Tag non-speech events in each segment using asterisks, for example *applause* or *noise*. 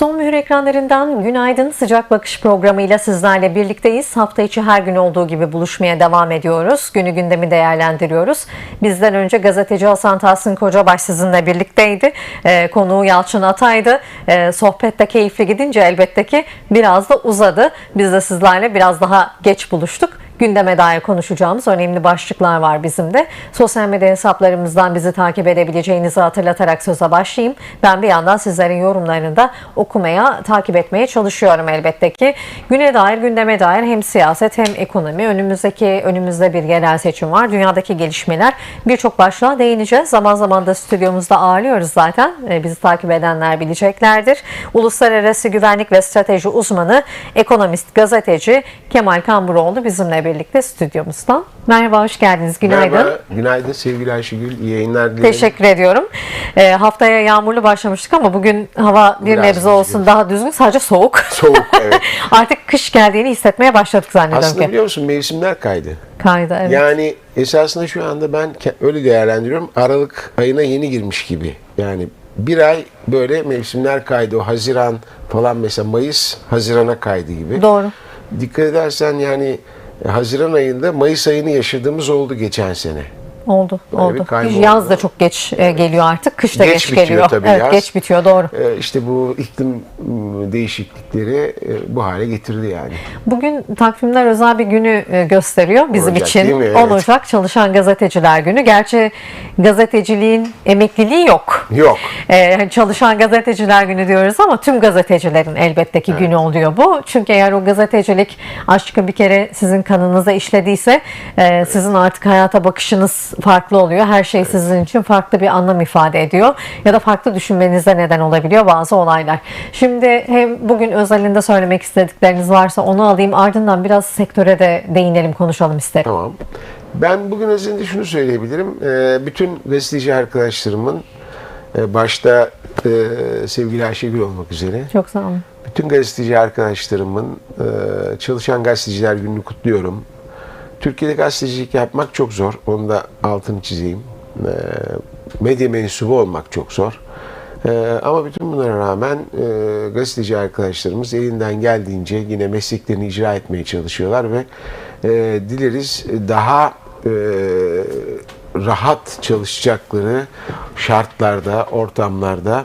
Son mühür ekranlarından Günaydın Sıcak Bakış programıyla sizlerle birlikteyiz. Hafta içi her gün olduğu gibi buluşmaya devam ediyoruz. Günü gündemi değerlendiriyoruz. Bizden önce gazeteci Hasan Tahsin Kocabaş sizinle birlikteydi. Ee, konuğu Yalçın Atay'dı. Ee, sohbet de keyifli gidince elbette ki biraz da uzadı. Biz de sizlerle biraz daha geç buluştuk gündeme dair konuşacağımız önemli başlıklar var bizim de. Sosyal medya hesaplarımızdan bizi takip edebileceğinizi hatırlatarak söze başlayayım. Ben bir yandan sizlerin yorumlarını da okumaya, takip etmeye çalışıyorum elbette ki. Güne dair, gündeme dair hem siyaset hem ekonomi. Önümüzdeki, önümüzde bir yerel seçim var. Dünyadaki gelişmeler birçok başlığa değineceğiz. Zaman zaman da stüdyomuzda ağırlıyoruz zaten. Ee, Bizi takip edenler bileceklerdir. Uluslararası güvenlik ve strateji uzmanı, ekonomist, gazeteci Kemal Kamburoğlu bizimle birlikte stüdyomuzda. Merhaba, hoş geldiniz. Günaydın. Merhaba, günaydın sevgili Ayşegül. İyi yayınlar dilerim. Teşekkür ediyorum. Ee, haftaya yağmurlu başlamıştık ama bugün hava bir Biraz nebze. Olsun daha düzgün. Sadece soğuk. *laughs* Soğuk, evet. *laughs* Artık kış geldiğini hissetmeye başladık zannediyorum Aslında ki. biliyor musun mevsimler kaydı. Kaydı evet. Yani esasında şu anda ben öyle değerlendiriyorum. Aralık ayına yeni girmiş gibi. Yani bir ay böyle mevsimler kaydı. O Haziran falan mesela Mayıs Haziran'a kaydı gibi. Doğru. Dikkat edersen yani Haziran ayında Mayıs ayını yaşadığımız oldu geçen sene. Oldu. Böyle oldu. Yaz oldu. da çok geç e, geliyor artık. Kış da Geç geç, bitiyor geliyor. tabii evet, yaz. geç bitiyor doğru. Ee, işte bu iklim m, değişiklikleri e, bu hale getirdi yani. Bugün takvimler özel bir günü e, gösteriyor bizim Ocak, için. 10 Evet. Ocak Çalışan Gazeteciler Günü. Gerçi gazeteciliğin emekliliği yok. Yok. Ee, çalışan gazeteciler günü diyoruz ama tüm gazetecilerin elbette ki günü oluyor bu. Çünkü eğer o gazetecilik aşkı bir kere sizin kanınıza işlediyse e, sizin artık hayata bakışınız farklı oluyor. Her şey sizin için farklı bir anlam ifade ediyor. Ya da farklı düşünmenize neden olabiliyor bazı olaylar. Şimdi hem bugün özelinde söylemek istedikleriniz varsa onu alayım. Ardından biraz sektöre de değinelim konuşalım isterim. Tamam. Ben bugün özelinde şunu söyleyebilirim. Ee, bütün gazeteci arkadaşlarımın e, başta e, sevgili Ayşegül olmak üzere Çok sağ olun. bütün gazeteci arkadaşlarımın e, çalışan gazeteciler gününü kutluyorum. Türkiye'de gazetecilik yapmak çok zor. Onu da altını çizeyim. E, medya mensubu olmak çok zor. E, ama bütün bunlara rağmen e, gazeteci arkadaşlarımız elinden geldiğince yine mesleklerini icra etmeye çalışıyorlar ve e, dileriz daha e, rahat çalışacakları şartlarda, ortamlarda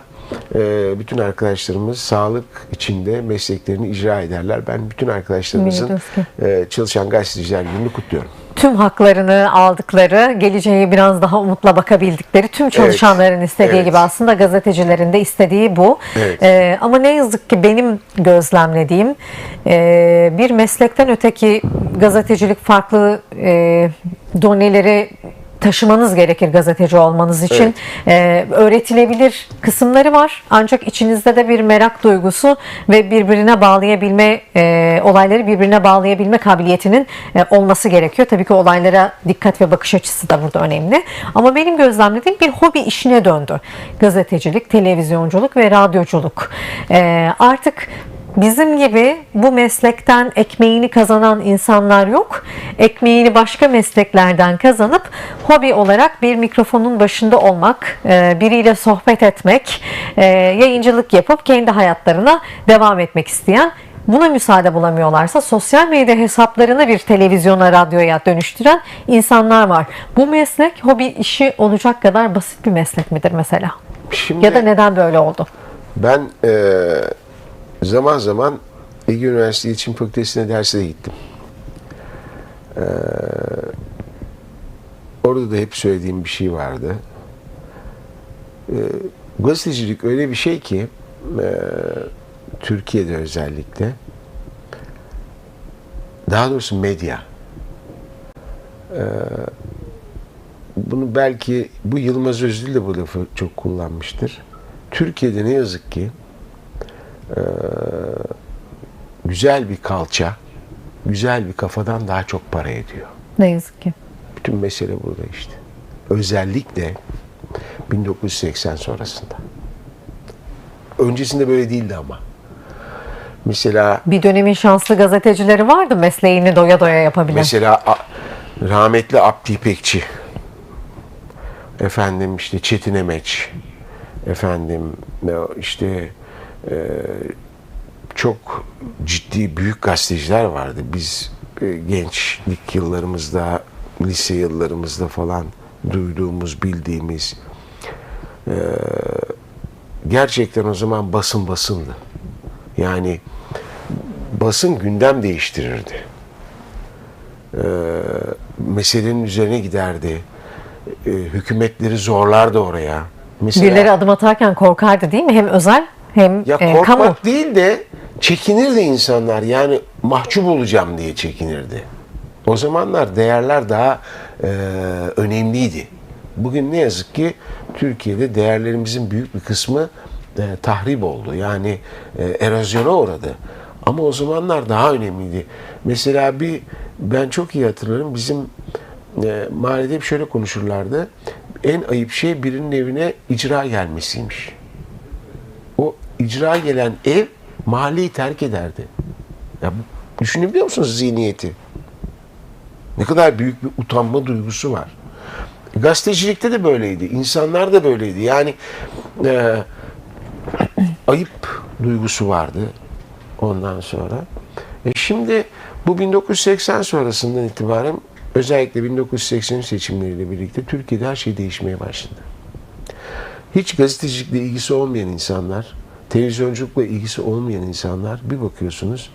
e, bütün arkadaşlarımız sağlık içinde mesleklerini icra ederler. Ben bütün arkadaşlarımızın e, çalışan gazeteciler gününü kutluyorum. tüm haklarını aldıkları, geleceğe biraz daha umutla bakabildikleri, tüm çalışanların istediği evet. gibi aslında gazetecilerin de istediği bu. Evet. Ee, ama ne yazık ki benim gözlemlediğim e, bir meslekten öteki gazetecilik farklı e, doneleri taşımanız gerekir gazeteci olmanız için. Ee, öğretilebilir kısımları var. Ancak içinizde de bir merak duygusu ve birbirine bağlayabilme e, olayları birbirine bağlayabilme kabiliyetinin e, olması gerekiyor. Tabii ki olaylara dikkat ve bakış açısı da burada önemli. Ama benim gözlemlediğim bir hobi işine döndü. Gazetecilik, televizyonculuk ve radyoculuk. Ee, artık Bizim gibi bu meslekten ekmeğini kazanan insanlar yok. Ekmeğini başka mesleklerden kazanıp hobi olarak bir mikrofonun başında olmak, e, biriyle sohbet etmek, e, yayıncılık yapıp kendi hayatlarına devam etmek isteyen Buna müsaade bulamıyorlarsa sosyal medya hesaplarını bir televizyona, radyoya dönüştüren insanlar var. Bu meslek hobi işi olacak kadar basit bir meslek midir mesela? Şimdi Ya da neden böyle oldu? ben e, zaman zaman Ege Üniversitesi İletişim Fakültesi'ne derse de gittim. E, orada da hep söylediğim bir şey vardı. E, gazetecilik öyle bir şey ki e, Türkiye'de özellikle daha doğrusu medya e, bunu belki bu Yılmaz Özdil de bu lafı çok kullanmıştır. Türkiye'de ne yazık ki e, güzel bir kalça, güzel bir kafadan daha çok para ediyor. Ne yazık ki. Bütün mesele burada işte. Özellikle 1980 sonrasında. Öncesinde böyle değildi ama. Mesela Bir dönemin şanslı gazetecileri vardı mesleğini doya doya yapabilen. Mesela rahmetli Abdi İpekçi, efendim işte Çetin Emeç, efendim e, işte e, çok ciddi büyük gazeteciler vardı. Biz e, gençlik yıllarımızda, lise yıllarımızda falan duyduğumuz, bildiğimiz e, gerçekten o zaman basın basındı. Yani basın gündem değiştirirdi. E, meselenin üzerine giderdi. E, hükümetleri zorlardı oraya. Mesela, Birileri adım atarken korkardı değil mi? Hem özel hem ya e, korkmak kamu. değil de çekinirdi insanlar. Yani mahcup olacağım diye çekinirdi. O zamanlar değerler daha e, önemliydi. Bugün ne yazık ki Türkiye'de değerlerimizin büyük bir kısmı e, tahrip oldu. Yani e, erozyona uğradı. Ama o zamanlar daha önemliydi. Mesela bir ben çok iyi hatırlarım bizim e, mahallede hep şöyle konuşurlardı. En ayıp şey birinin evine icra gelmesiymiş icra gelen ev mahalleyi terk ederdi. Ya düşünebiliyor musunuz zihniyeti? Ne kadar büyük bir utanma duygusu var. Gazetecilikte de böyleydi. İnsanlar da böyleydi. Yani e, ayıp duygusu vardı ondan sonra. E şimdi bu 1980 sonrasından itibaren özellikle 1983 seçimleriyle birlikte Türkiye'de her şey değişmeye başladı hiç gazetecilikle ilgisi olmayan insanlar, televizyonculukla ilgisi olmayan insanlar bir bakıyorsunuz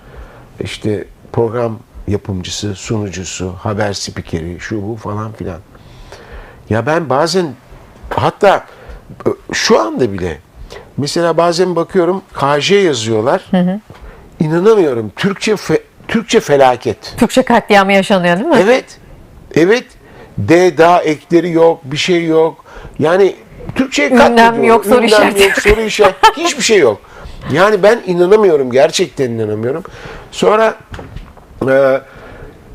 işte program yapımcısı, sunucusu, haber spikeri, şu bu falan filan. Ya ben bazen hatta şu anda bile mesela bazen bakıyorum KJ yazıyorlar. İnanamıyorum. Türkçe fe- Türkçe felaket. Türkçe katliamı yaşanıyor değil mi? Evet. Evet. D daha ekleri yok, bir şey yok. Yani Türkçe'ye katlediyor. yok, soru işareti yok, soru işareti. *laughs* Hiçbir şey yok. Yani ben inanamıyorum. Gerçekten inanamıyorum. Sonra e,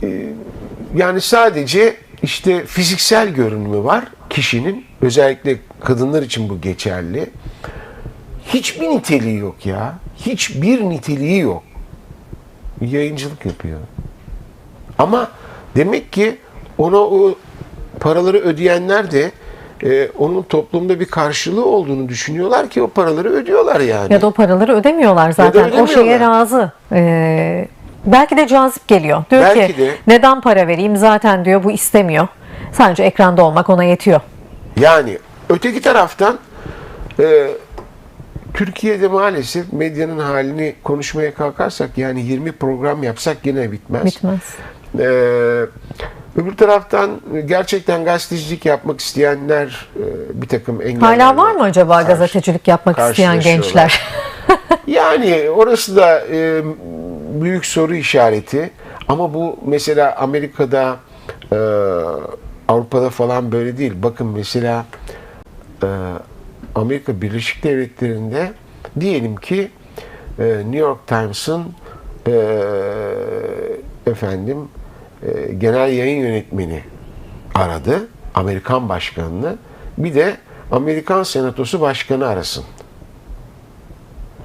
e, yani sadece işte fiziksel görünümü var kişinin. Özellikle kadınlar için bu geçerli. Hiçbir niteliği yok ya. Hiçbir niteliği yok. Yayıncılık yapıyor. Ama demek ki ona o paraları ödeyenler de e, onun toplumda bir karşılığı olduğunu düşünüyorlar ki o paraları ödüyorlar yani. Ya da o paraları ödemiyorlar zaten. O ödemiyorlar. şeye razı. Ee, belki de cazip geliyor. Diyor Belki ki de. neden para vereyim zaten diyor bu istemiyor. Sadece ekranda olmak ona yetiyor. Yani öteki taraftan e, Türkiye'de maalesef medyanın halini konuşmaya kalkarsak yani 20 program yapsak yine bitmez. Bitmez. Ee, öbür taraftan gerçekten gazetecilik yapmak isteyenler e, bir takım engeller Hala var mı acaba gazetecilik yapmak isteyen gençler? *laughs* *laughs* Yani orası da e, büyük soru işareti. Ama bu mesela Amerika'da, e, Avrupa'da falan böyle değil. Bakın mesela e, Amerika Birleşik Devletleri'nde diyelim ki e, New York Times'ın e, efendim e, genel yayın yönetmeni aradı. Amerikan başkanını. Bir de Amerikan Senatosu başkanı arasın.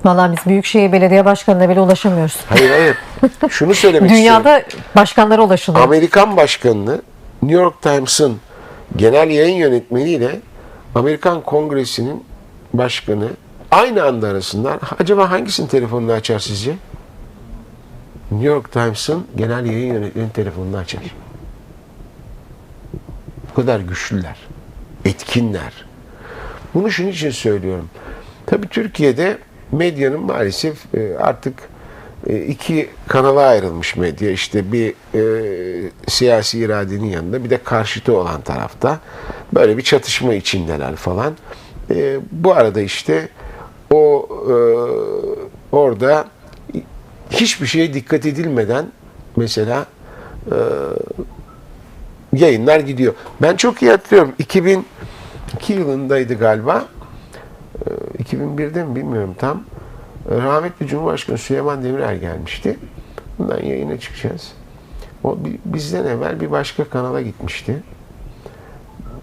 Vallahi biz Büyükşehir Belediye Başkanı'na bile ulaşamıyoruz. Hayır hayır. *laughs* Şunu söylemek istiyorum. Dünyada başkanlara ulaşılıyor. Amerikan başkanını New York Times'ın genel yayın yönetmeniyle Amerikan Kongresi'nin başkanı aynı anda arasınlar. Acaba hangisinin telefonunu açar sizce? New York Times'ın genel yayın yönetmeninin telefonunu açar. Bu kadar güçlüler. Etkinler. Bunu şunun için söylüyorum. Tabii Türkiye'de medyanın maalesef e, artık e, iki kanala ayrılmış medya. İşte bir e, siyasi iradenin yanında bir de karşıtı olan tarafta. Böyle bir çatışma içindeler falan. E, bu arada işte o e, orada hiçbir şeye dikkat edilmeden mesela e, yayınlar gidiyor. Ben çok iyi hatırlıyorum. 2002 yılındaydı galiba. Ee, 2001'de mi bilmiyorum tam. Ee, Rahmetli Cumhurbaşkanı Süleyman Demirel gelmişti. Bundan yayına çıkacağız. O bi- bizden evvel bir başka kanala gitmişti.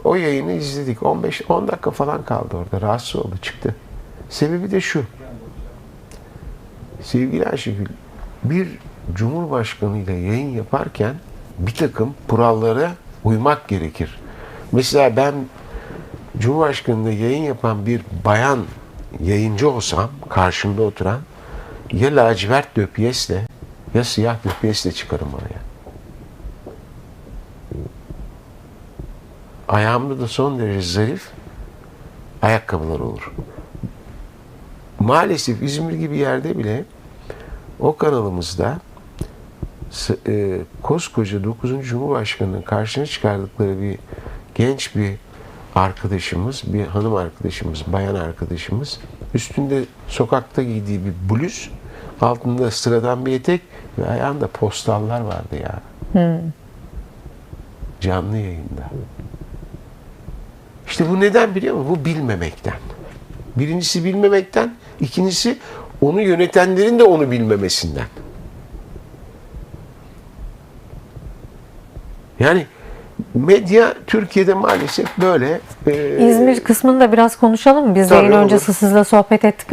O yayını izledik. 15-10 dakika falan kaldı orada. Rahatsız oldu çıktı. Sebebi de şu. Sevgili Ayşegül, bir cumhurbaşkanı ile yayın yaparken bir takım kurallara uymak gerekir. Mesela ben Cumhurbaşkanı'nda yayın yapan bir bayan yayıncı olsam karşımda oturan ya lacivert döpiyesle ya siyah döpiyesle çıkarım oraya. Ayağımda da son derece zarif ayakkabılar olur. Maalesef İzmir gibi yerde bile o kanalımızda e, koskoca 9. Cumhurbaşkanı'nın karşına çıkardıkları bir genç bir arkadaşımız, bir hanım arkadaşımız, bayan arkadaşımız üstünde sokakta giydiği bir bluz, altında sıradan bir etek ve ayağında postallar vardı ya. Canlı yayında. İşte bu neden biliyor musun? Bu bilmemekten. Birincisi bilmemekten, ikincisi onu yönetenlerin de onu bilmemesinden. Yani medya Türkiye'de maalesef böyle. e, İzmir kısmını da biraz konuşalım? Biz yayın olur. öncesi sizle sohbet ettik